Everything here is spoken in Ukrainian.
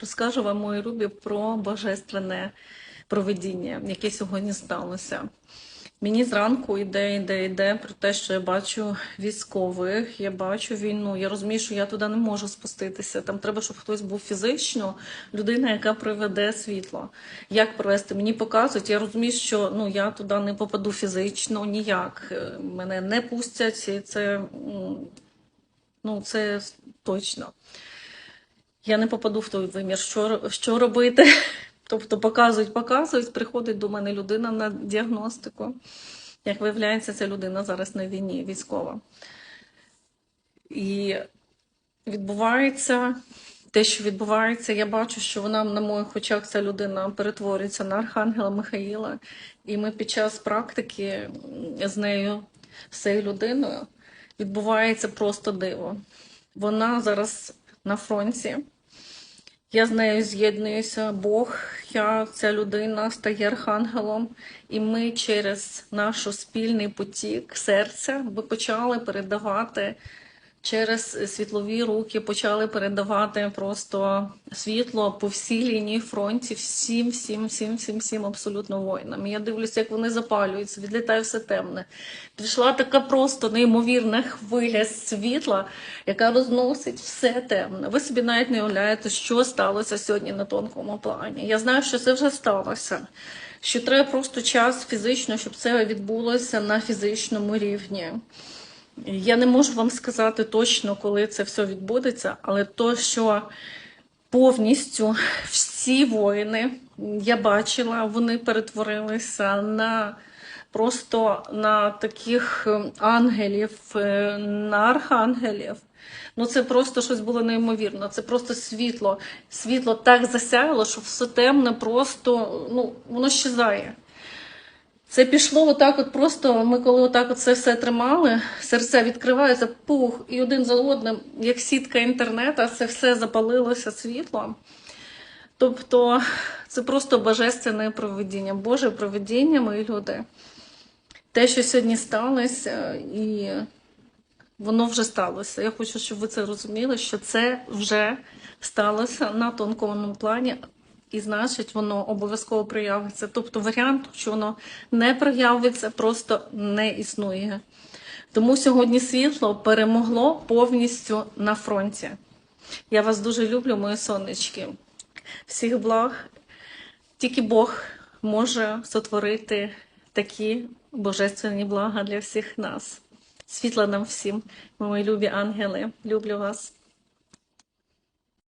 Розкажу вам, мої любі, про божественне проведіння, яке сьогодні сталося. Мені зранку йде, йде, йде про те, що я бачу військових, я бачу війну. Я розумію, що я туди не можу спуститися. Там треба, щоб хтось був фізично, людина, яка приведе світло. Як провести? Мені показують. Я розумію, що ну я туди не попаду фізично ніяк. Е, Мене не пустять, і це ну це точно. Я не попаду в той вимір. Що, що робити? Тобто показують, показують, приходить до мене людина на діагностику. Як виявляється, ця людина зараз на війні, військова. І відбувається те, що відбувається, я бачу, що вона на моїх очах ця людина перетворюється на Архангела Михаїла. І ми під час практики з нею, з цією людиною, відбувається просто диво. Вона зараз на фронті. Я з нею з'єднуюся, Бог, я, ця людина стає архангелом, і ми через наш спільний потік серця почали передавати через світлові руки, почали передавати просто світло по всій лінії фронті, всім, всім, всім, всім, всім абсолютно воїнам. Я дивлюся, як вони запалюються, відлітає все темне. Прийшла така просто неймовірна хвиля світла, яка розносить все темне. Ви собі навіть не уявляєте, що сталося сьогодні на тонкому плані. Я знаю, що це вже сталося. Що треба просто час фізично, щоб це відбулося на фізичному рівні. Я не можу вам сказати точно, коли це все відбудеться, але то, що повністю всі воїни, я бачила, вони перетворилися на просто на таких ем, ангелів, е, на архангелів. Ну, це просто щось було неймовірно. Це просто світло. Світло так засяяло, що все темне просто ну, воно щезає. Це пішло отак, от просто ми коли отак от це все тримали, серця відкриваються, пух, і один за одним, як сітка інтернету, це все запалилося світлом. Тобто це просто божественне проведіння, Боже проведіння, мої люди. Те, що сьогодні сталося, і воно вже сталося. Я хочу, щоб ви це розуміли, що це вже сталося на тонкому плані, і значить, воно обов'язково проявиться. Тобто варіант, що воно не проявиться, просто не існує. Тому сьогодні світло перемогло повністю на фронті. Я вас дуже люблю, мої сонечки. Всіх благ. Тільки Бог може сотворити такі божественні блага для всіх нас. Світла нам всім, мої любі ангели. Люблю вас.